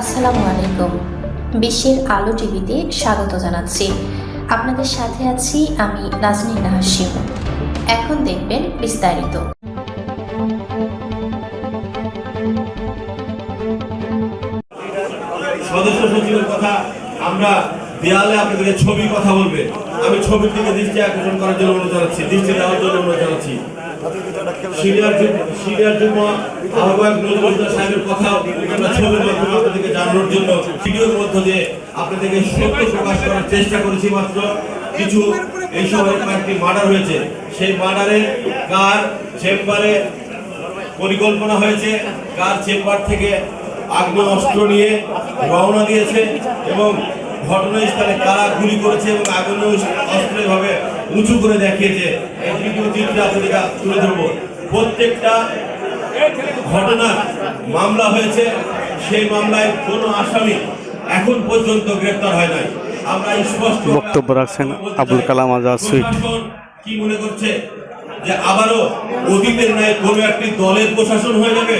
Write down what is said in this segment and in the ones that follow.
আসসালামু আলাইকুম। বিশ্বের আলো টিভিতে স্বাগত জানাচ্ছি। আপনাদের সাথে আছি আমি নাজনীন হাসিম এখন দেখবেন বিস্তারিত। সদস্য সচিবের কথা আমরা দেয়ালে আপনাদেরকে ছবি কথা বলবে। আমি ছবির দিকে দৃষ্টি আকর্ষণ করার জন্য অনুরোধ জানাচ্ছি। দৃষ্টি দেওয়ার জন্য অনুরোধ জানাচ্ছি। সিনিয়র সিনিয়র যুব আহ্বায়ক নজরুল সাহেবের কথা মধ্য দিয়ে আপনাদেরকে করার চেষ্টা করেছি মাত্র। কিছু মার্ডার হয়েছে। সেই মার্ডারে কার পরিকল্পনা হয়েছে? কার চেম্বার থেকে আগ্নেয় অস্ত্র নিয়ে রওনা দিয়েছে? এবং ঘটনাস্থলে কারা গুলি করেছে এবং আগ্নেয় অস্ত্র এভাবে উঁচু করে দেখিয়েছে এই ভিডিও চিত্রে আপনাদেরকে তুলে ধরবো। প্রত্যেকটা ঘটনা মামলা হয়েছে সেই মামলায় কোনো আসামি এখন পর্যন্ত গ্রেপ্তার হয় নাই। আমরা স্পষ্ট বক্তব্য রাখছেন আবুল কালাম আজাদ সুইট। কি মনে করছে যে আবারও অতীতের ন্যায় কোনো একটি দলের প্রশাসন হয়ে যাবে?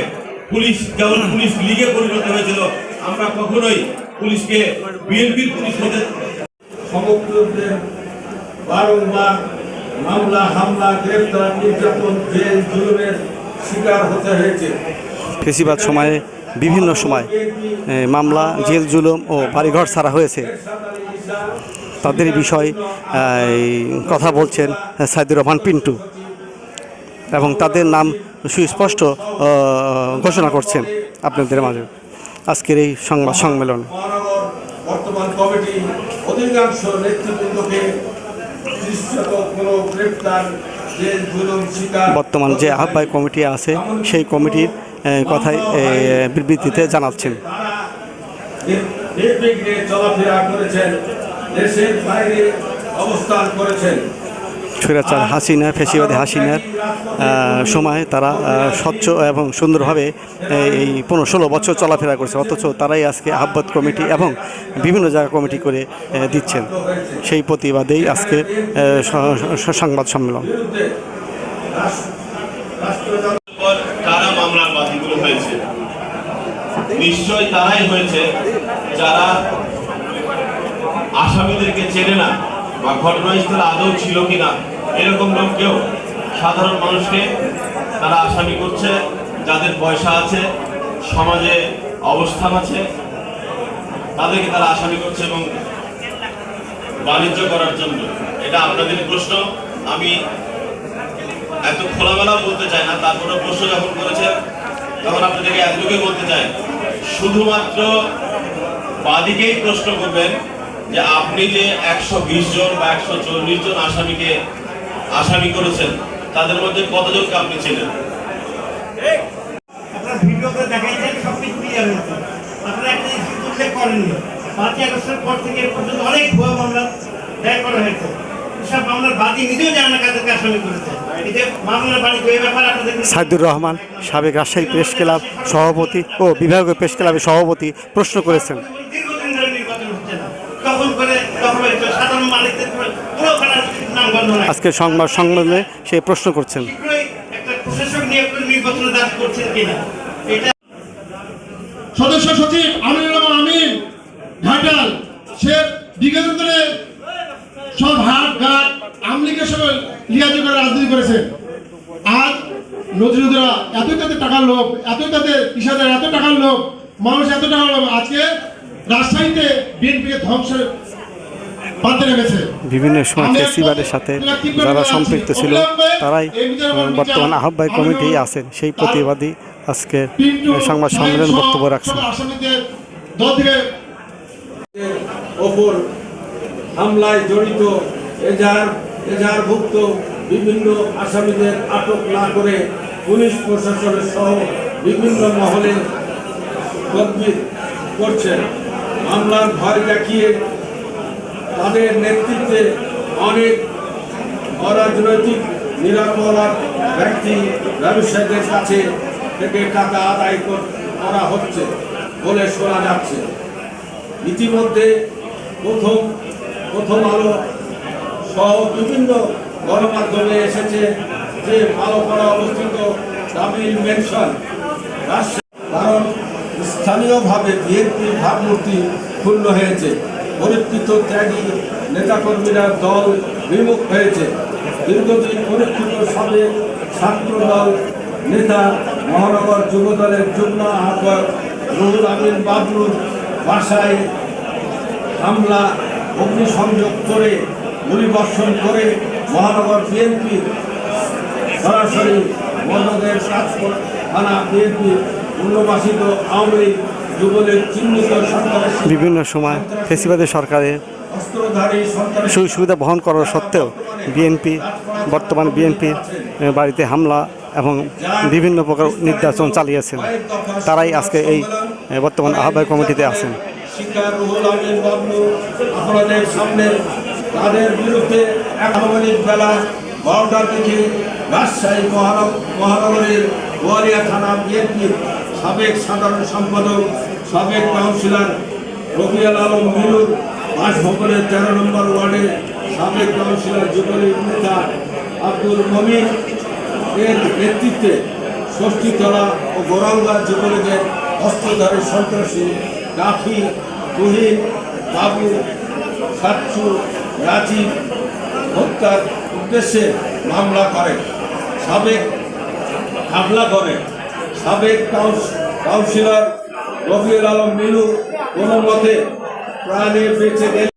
পুলিশ যেমন পুলিশ লিগে পরিণত হয়েছিল আমরা কখনোই পুলিশকে বিএনপির পুলিশ হতে সমগ্রদের বারংবার মামলা, হামলা গ্রেফতার নির্যাতন, জেল, জুলুমের শিকার হতে হয়েছে। ফেসিবাদ সময়ে, বিভিন্ন সময় মামলা, জেল, জুলুম ও বাড়িঘর ছাড়া হয়েছে। তাদের বিষয় কথা বলছেন সাইদুর রহমান পিন্টু এবং তাদের নাম সুস্পষ্ট ঘোষণা করছেন আপনাদের মাঝে। আজকের এই সংবাদ সম্মেলন। বর্তমান কমিটি অধিকাংশ নেতৃবৃন্দকে যে আহ্বায়ক কমিটি আছে সেই কমিটির কথাই বিবৃতিতে জানাচ্ছেন। নির্বিঘ্নে চলাফেরা করেছেন দেশের বাইরে অবস্থান করেছেন। স্বৈরাচার হাসিনা ফেসিবাদী হাসিনার সময় তারা স্বচ্ছ এবং সুন্দরভাবে এই পনেরো ষোলো বছর চলাফেরা করছে। অথচ তারাই আজকে আহ্বাদ কমিটি এবং বিভিন্ন জায়গা কমিটি করে দিচ্ছেন। সেই প্রতিবাদেই আজকে সংবাদ সম্মেলন। নিশ্চয় তারাই হয়েছে যারা আসামিদেরকে চেনে না। বা ঘটনাস্থলে আদৌ ছিল কিনা, এরকম লোককেও সাধারণ মানুষকে তারা আসামি করছে, যাদের পয়সা আছে, সমাজে অবস্থান আছে, তাদেরকে তারা আসামি করছে এবং বাণিজ্য করার জন্য। এটা আপনাদের প্রশ্ন, আমি এত খোলামেলা বলতে চাই না তারপরে প্রশ্ন যখন করেছে তখন আপনাদেরকে এতটুকুই বলতে চাই, শুধুমাত্র বাদিকেই প্রশ্ন করবেন যে আপনি যে একশো বিশ জন বা একশো চল্লিশ জন আসামিকে আসামি করেছেন তাদের মধ্যে কতজনকে আপনি ছিলেন পাঁচই আগস্টের পর থেকে পর্যন্ত অনেক ভুয়া মামলা দায়ের করা হয়েছে। সব মামলার বাদী নিজেও জানে না কাদেরকে আসামি করেছে। সাইদুর রহমান সাবেক রাজশাহী প্রেস ক্লাব সভাপতি ও বিভাগীয় প্রেস ক্লাবের সভাপতি প্রশ্ন করেছেন। আজকের সংবাদ সম্মেলনে সে প্রশ্ন করছেন। সদস্য সচিব আমিনুর রহমান আমিন ঘাটাল। সে বিগত দিনে সব হাট ঘাট আমলিগের সঙ্গে লিয়াজি করে রাজনীতি করেছে। আজ নজরুদরা এত তাদের টাকার লোভ এত তাদের ইসাদের এত টাকার লোক মানুষ এত টাকার লোভ। আজকে রাজশাহীতে বিএনপিকে ধ্বংসের বিভিন্ন সময় ফেস্টিভ্যালের সাথে যারা সম্পৃক্ত ছিল তারাই বর্তমান আহ্বায়ক কমিটি আছেন সেই প্রতিবাদী আজকে সংবাদ সম্মেলন বক্তব্য রাখছেন। ওপর হামলায় জড়িত এজাহার এজাহারভুক্ত বিভিন্ন আসামিদের আটক না করে পুলিশ প্রশাসনের সহ বিভিন্ন মহলে তদবির করছেন। মামলার ভয় দেখিয়ে তাদের নেতৃত্বে অনেক অরাজনৈতিক নিরাপরাধ ব্যক্তি ব্যবসায়ীদের কাছে থেকে টাকা আদায় করা হচ্ছে বলে শোনা যাচ্ছে। ইতিমধ্যে প্রথম প্রথম আলো সহ বিভিন্ন গণমাধ্যমে এসেছে যে ভালো করা অবস্থিত তামিল মেনশন কারণ স্থানীয়ভাবে বিএনপির ভাবমূর্তি ক্ষুণ্ণ হয়েছে। পরীক্ষিত ত্যাগী নেতাকর্মীরা দল বিমুখ হয়েছে। দীর্ঘদিন পরীক্ষিত সাবেক ছাত্র দল নেতা মহানগর যুব দলের যুগ্ম আহ্বায়ক রুহুল আমিন বাবলুর বাসায় হামলা, অগ্নিসংযোগ করে, গুলিবর্ষণ করে মহানগর বিএনপির সরাসরি মন্ডলের কাজ থানা বিএনপি পুনর্বাসিত আওয়ামী লীগ যুবলীগ চিহ্নিত বিভিন্ন সময় ফেসিবাদী সরকারের সুযোগ সুবিধা বহন করার সত্ত্বেও বিএনপি বর্তমান বিএনপির বাড়িতে হামলা এবং বিভিন্ন প্রকার নির্যাতন চালিয়েছেন। তারাই আজকে এই বর্তমান আহ্বায়ক কমিটিতে আছেন। আপনাদের সামনে তাদের বিরুদ্ধে একাবলিক বেলা রাজশাহী মহানগরীর গোয়ালিয়া থানা বিএনপির সাবেক সাধারণ সম্পাদক, সাবেক কাউন্সিলর রবিয়াল আলম মিলুর বাসভবনের তেরো নম্বর ওয়ার্ডে সাবেক কাউন্সিলর যুবলীগ নেতা আব্দুল মমিন এর নেতৃত্বে ষষ্ঠীতলা ও গোরাঙ্গা যুবলীগের অস্ত্রধারী সন্ত্রাসী রাফি তুহিন বাবু সাচ্চু রাজীব হত্যার উদ্দেশ্যে মামলা করে। সাবেক হামলা করে সাবেক কাউন্স- কাউন্সিলর রফিউল আলম মিলু কোনো মতে প্রাণে বেঁচে